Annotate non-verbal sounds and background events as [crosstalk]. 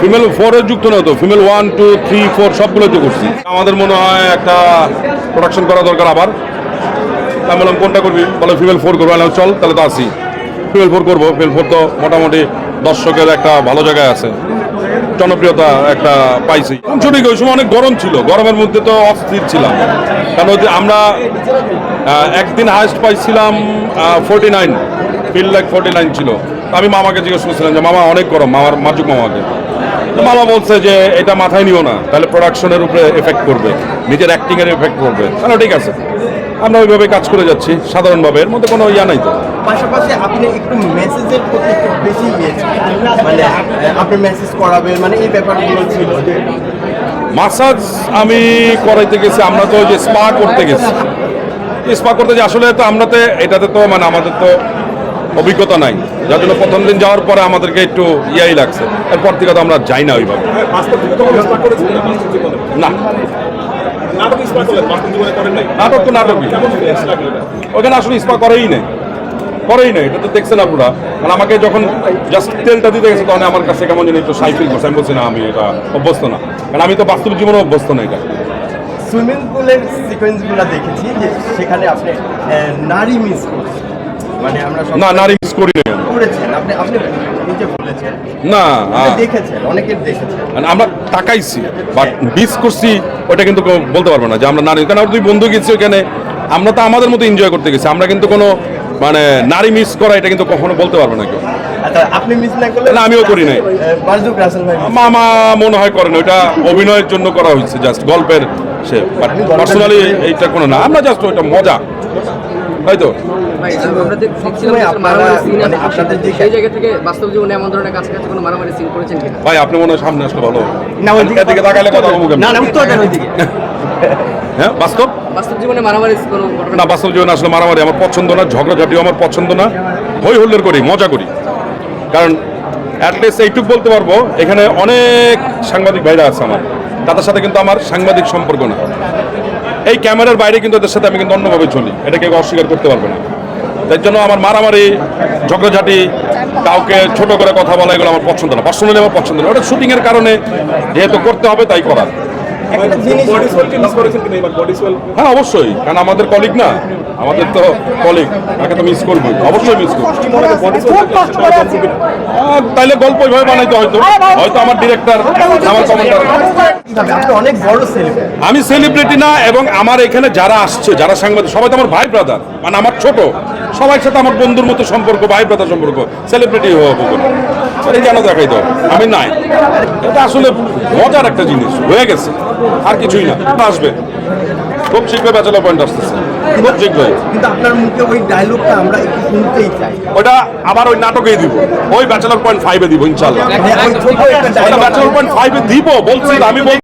Female ফোরে যুক্ত না তো female one two three four সবগুলোতে করছি। আমাদের মনে হয় একটা প্রোডাকশন করা দরকার আবার। আমি বললাম, কোনটা করবি? বলে ফিমেল ফোর করব। আমি চল, তাহলে তো আসি। ফিমেল ফোর করব। ফিমেল ফোর তো মোটামুটি দর্শকের একটা ভালো জায়গায় আছে। জনপ্রিয়তা একটা পাইছি। সঠিক ওই সময় অনেক গরম ছিল। গরমের মধ্যে তো অস্থির ছিলাম। কারণ আমরা একদিন হাইস্ট পাইছিলাম forty nine feel like forty nine ছিল। আমি মামাকে জিজ্ঞেস করছিলাম যে, মামা, অনেক গরম। মামার মাজুক মামাকে। মামা বলছে যে এটা মাথায় নিও না তাহলে প্রোডাকশনের উপরে এফেক্ট করবে নিজের অ্যাক্টিংয়ের এফেক্ট করবে। তাহলে ঠিক আছে আমরা ওইভাবে কাজ করে যাচ্ছি সাধারণভাবে এর মধ্যে কোনো ইয়া নাই তো। পাশাপাশি আপনি একটু মেসেজের প্রতি একটু বেশি মানে আপনি মেসেজ করাবেন মানে এই ব্যাপারগুলো ছিল যে মাসাজ আমি করাইতে গেছি আমরা তো যে স্পা করতে গেছি। স্পা করতে যে আসলে তো আমরা তো এটাতে তো মানে আমাদের তো অভিজ্ঞতা নাই। যার জন্য প্রথম দিন যাওয়ার পরে আমাদেরকে একটু ইয়াই লাগছে। এরপর থেকে তো আমরা যাই না ওইভাবে। না নাটক তো নাটকই। ওখানে আসলে স্পা করেই নেই। করেই নেই এটা তো দেখছেন আপনারা মানে আমাকে যখন জাস্ট তেলটা দিতে গেছে তখন আমার কাছে কেমন যেন একটু সাইকেল করছে আমি বলছি না আমি এটা অভ্যস্ত না। কারণ আমি তো বাস্তব জীবনে অভ্যস্ত না এটা। সুইমিং পুলের সিকোয়েন্সগুলো দেখেছি যে সেখানে আপনি নারী মিস করছেন। মানে আমরা না নারী মিস করি না। করেছেন। আপনি আপনি নিজে বলেছেন। না দেখেছেন অনেকের দেখেছেন। মানে আমরা তাকাইছি বাট মিস করছি ওটা কিন্তু বলতে পারব না যে আমরা নারী। কারণ দুই বন্ধু গেছি ওখানে আমরা তো আমাদের মতো এনজয় করতে গেছি। আমরা কিন্তু কোনো মানে নারী মিস করা এটা কিন্তু কখনো বলতে পারব না কেউ। আচ্ছা আপনি মিস না করলে না, আমিও করি নাই। মামা মনে হয় করেন ওটা অভিনয়ের জন্য করা হয়েছে জাস্ট গল্পের সে। পার্সোনালি এইটা কোনো না আমরা জাস্ট ওইটা মজা। হয়তো। ভাই, মানে ভাই আপনি মনে হয় সামনে আসলে ভালো। দিকে তাকালে কথা বলব না না উত্তর দেন ওইদিকে। [laughs] হ্যাঁ বাস্তব? বাস্তব জীবনে মারামারি কোনো না বাস্তব জীবনে আসলে মারামারি আমার পছন্দ না ঝগড়াঝাটিও আমার পছন্দ না। হই হুল্লোড় করি মজা করি। কারণ অ্যাটলিস্ট এইটুকু বলতে পারব এখানে অনেক সাংবাদিক ভাইরা আছে আমার। তাদের সাথে কিন্তু আমার সাংবাদিক সম্পর্ক না। এই ক্যামেরার বাইরে কিন্তু এদের সাথে আমি কিন্তু অন্যভাবে চলি। এটা কেউ অস্বীকার করতে পারবে না। তার জন্য আমার মারামারি ঝগড়াঝাটি কাউকে ছোট করে কথা বলা এগুলো আমার পছন্দ না। পার্সোনালি আমার পছন্দ না। ওটা শুটিংয়ের কারণে যেহেতু করতে হবে তাই করার। হ্যাঁ অবশ্যই। কারণ আমাদের কলিগ না। আমাদের তো কলিগ তাকে তো মিস করব অবশ্যই মিস করব। তাইলে গল্প ওইভাবে বানাইতে হয়তো। হয়তো আমার ডিরেক্টর আমার কমান্ডার আমি সেলিব্রিটি না এবং আমার এখানে যারা আসছে যারা সাংবাদিক সবাই তো আমার ভাই ব্রাদার মানে আমার ছোট। সবার সাথে আমার বন্ধুর মতো সম্পর্ক ভাই ব্রাদার সম্পর্ক। সেলিব্রিটি হব এই কেন দেখাই দাও? আমি নাই। এটা আসলে মজার একটা জিনিস। হয়ে গেছে। আর কিছুই না। আসবে। খুব শীঘ্রই ব্যাচেলার পয়েন্ট আসতেছে। খুব শীঘ্রই। কিন্তু আপনার মুখে ওই ডায়লগটা আমরা একটু শুনতেই চাই। ওটা আবার ওই নাটকেই দিব। ওই ব্যাচেলার পয়েন্ট ফাইভে দিব ইনশাল্লাহ ব্যাচেলার পয়েন্ট ফাইভে দিব বলছি আমি